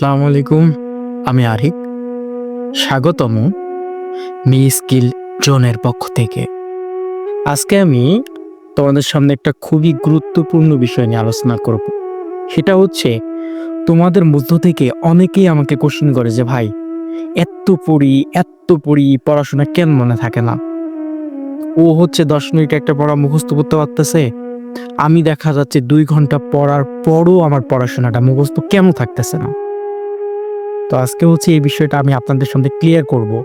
আসসালামু আলাইকুম। আমি আরিক স্বাগতম মি স্কিল জোনের পক্ষ থেকে। আজকে আমি তোমাদের সামনে একটা খুবই গুরুত্বপূর্ণ বিষয় নিয়ে আলোচনা করব। সেটা হচ্ছে তোমাদের মধ্য থেকে অনেকেই আমাকে কোশ্চেন করে যে, ভাই এত পড়ি এত পড়ি, পড়াশোনা কেন মনে থাকে না? ও হচ্ছে দশ মিনিট একটা পড়া মুখস্থ করতে পারতেছে। আমি দেখা যাচ্ছে দুই ঘণ্টা পড়ার পরও আমার পড়াশোনাটা মুখস্থ কেন থাকতেছে না? তো আজকে হচ্ছে এই বিষয়টা আমি আপনাদের সামনে ক্লিয়ার করব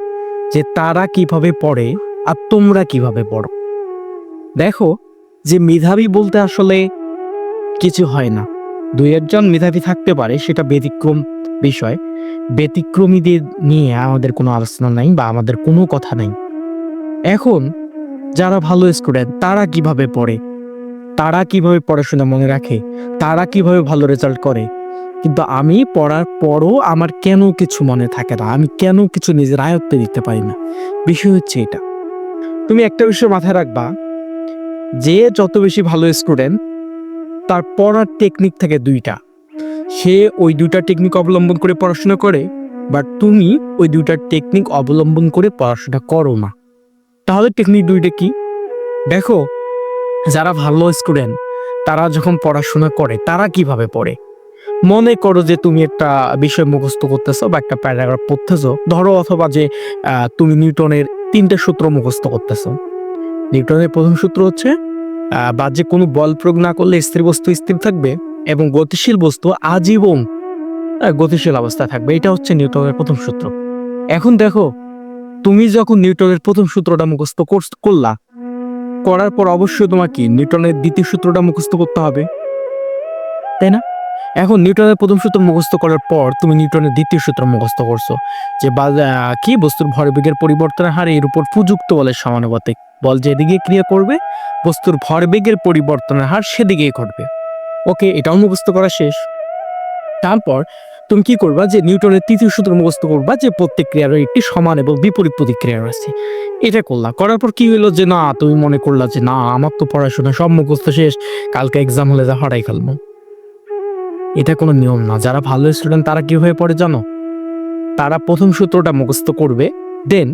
যে তারা কীভাবে পড়ে আর তোমরা কীভাবে পড়ো। দেখো, যে মেধাবী বলতে আসলে কিছু হয় না। দুই একজন মেধাবী থাকতে পারে, সেটা ব্যতিক্রম বিষয়। ব্যতিক্রমীদের নিয়ে আমাদের কোনো আলোচনা নাই বা আমাদের কোনো কথা নাই। এখন, যারা ভালো স্টুডেন্ট তারা কীভাবে পড়ে? তারা কীভাবে পড়াশোনা মনে রাখে? তারা কীভাবে ভালো রেজাল্ট করে? কিন্তু আমি পড়ার পরও আমার কেন কিছু মনে থাকে না? আমি কেন কিছু নিজের আয়ত্তে দিতে পারি না? বিষয় হচ্ছে এটা। তুমি একটা বিষয় মাথায় রাখবা, যে যত বেশি ভালো স্টুডেন্ট তার পড়ার টেকনিক থাকে দুইটা। সে ওই দুইটা টেকনিক অবলম্বন করে পড়াশোনা করে বাট তুমি ওই দুইটা টেকনিক অবলম্বন করে পড়াশোনা করো না। তাহলে টেকনিক দুইটা কি? দেখো, যারা ভালো স্টুডেন্ট তারা যখন পড়াশোনা করে, তারা কীভাবে পড়ে? মনে করো যে তুমি একটা বিষয় মুখস্থ করতেছো বা একটা প্যারাগ্রাফ পড়তেছো। ধরো অথবা যে তুমি নিউটনের তিনটে সূত্র মুখস্থ করতেছো। নিউটনের প্রথম সূত্র হচ্ছে বাহ্যে কোনো বল প্রয়োগ না করলে স্থির বস্তু স্থির থাকবে এবং গতিশীল বস্তু আজীবন গতিশীল অবস্থায় থাকবে। এটা হচ্ছে নিউটনের প্রথম সূত্র। এখন দেখো, তুমি যখন নিউটনের প্রথম সূত্রটা মুখস্থ করলা, করার পর অবশ্যই তোমাকে নিউটনের দ্বিতীয় সূত্রটা মুখস্থ করতে হবে। তাই না? এখন নিউটনের প্রথম সূত্র মুখস্থ করার পর তুমি নিউটনের দ্বিতীয় সূত্র মুখস্থ করছ, যে কি বস্তুর ভরবেগের পরিবর্তনের হার এর উপর প্রযুক্ত বলের সমানুপাতিক বল যেদিকে ক্রিয়া করবে, বস্তুর ভরবেগের পরিবর্তনের হার সেদিকেই ঘটবে। ওকে, এটাও মুখস্থ করা শেষ। তারপর তুমি কি করবা যে নিউটনের তৃতীয় সূত্র মুখস্থ করবা যে প্রত্যেক ক্রিয়ারও একটি সমান এবং বিপরীত প্রতিক্রিয়া রয়েছে। এটা করলা। করার পর কি হলো যে না, তুমি মনে করলা যে না, আমার তো পড়াশোনা সব মুখস্থ শেষ, কালকে এক্সাম হলে যা হরাই ফেলব। এটা কোনো নিয়ম না। যারা ভালো স্টুডেন্ট তারা কীভাবে পড়ে জানো? তারা প্রথম সূত্রটা মুখস্থ করবে দেন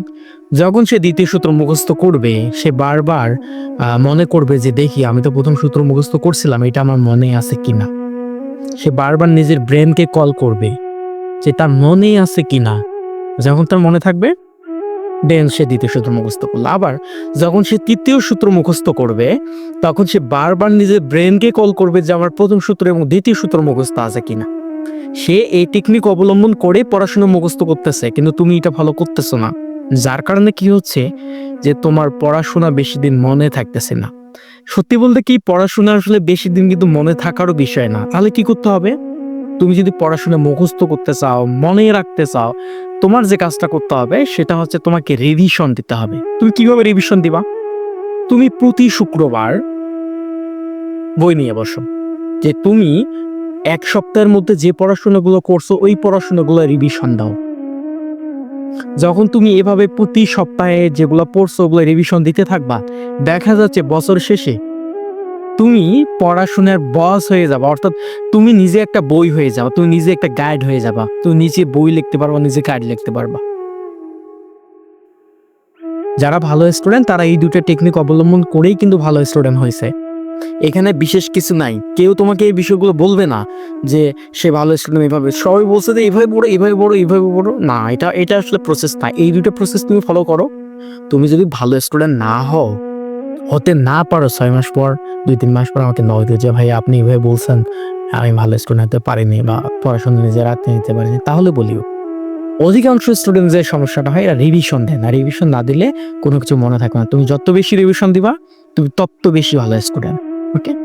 যখন সে দ্বিতীয় সূত্র মুখস্থ করবে, সে বারবার মনে করবে যে, দেখি, আমি তো প্রথম সূত্র মুখস্থ করছিলাম, এটা আমার মনে আছে কি না সে বারবার নিজের ব্রেনকে কল করবে যে, তার মনে আছে কি না যখন তার মনে থাকবে দেন সে দ্বিতীয় সূত্র মুখস্থ করল। আবার যখন সে তৃতীয় সূত্র মুখস্থ করবে, তখন সে বারবার নিজের ব্রেনকে কল করবে যে আমার প্রথম সূত্র এবং দ্বিতীয় সূত্র মুখস্থ আছে কিনা। সে এই টেকনিক অবলম্বন করে পড়াশোনা মুখস্থ করতেছে, কিন্তু তুমি এটা ভালো করতেছো না। যার কারণে কি হচ্ছে যে তোমার পড়াশোনা বেশি দিন মনে থাকতেছে না। সত্যি বলতে কি, পড়াশোনা আসলে বেশি দিন কিন্তু মনে থাকারও বিষয় না। তাহলে কি করতে হবে? তুমি যদি পড়াশোনা মুখস্থ করতে চাও, মনে রাখতে চাও, তোমার যে কাজটা করতে হবে, সেটা হচ্ছে তোমাকে রিভিশন দিতে হবে। তুমি কীভাবে রিভিশন দিবা? তুমি প্রতি শুক্রবার বই নিয়ে বসো। যে তুমি এক সপ্তাহের মধ্যে যে পড়াশোনাগুলো করছ, ওই পড়াশোনাগুলো রিভিশন দাও। যখন তুমি এভাবে প্রতি সপ্তাহে যেগুলো পড়ছো, ওগুলো রিভিশন দিতে থাকবা, দেখা যাচ্ছে বছর শেষে তুমি পড়াশোনার বস হয়ে যাবা। অর্থাৎ তুমি নিজে একটা বই হয়ে যাবা। তুমি নিজে একটা গাইড হয়ে যাবা। তুমি নিজে বই লিখতে পারবা, নিজে গাইড লিখতে পারবা। যারা ভালো স্টুডেন্ট তারা এই দুটো টেকনিক অবলম্বন করেই কিন্তু ভালো স্টুডেন্ট হয়েছে। এখানে বিশেষ কিছু নাই। কেউ তোমাকে এই বিষয়গুলো বলবে না যে, সে ভালো স্টুডেন্ট এইভাবে সবাই বলছে যে, এইভাবে পড়ো এইভাবে পড়ো এইভাবে পড়ো। না, এটা এটা আসলে প্রসেস না। এই দুটো প্রসেস তুমি ফলো করো। তুমি যদি ভালো স্টুডেন্ট না হও হতে না পারো ছয় মাস পর, দুই তিন মাস পর আমাকে নক দিও যে, ভাই, আপনি এভাবে বলছেন, আমি ভালো স্টুডেন্ট হতে পারিনি বা পড়াশোনা নিজে রাখতে নিতে পারিনি। তাহলে বলিও। অধিকাংশ স্টুডেন্ট যে সমস্যাটা হয়, এরা রিভিশন দেয় না। রিভিশন না দিলে কোনো কিছু মনে থাকে না। তুমি যত বেশি রিভিশন দিবা, তুমি তত বেশি ভালো স্টুডেন্ট ওকে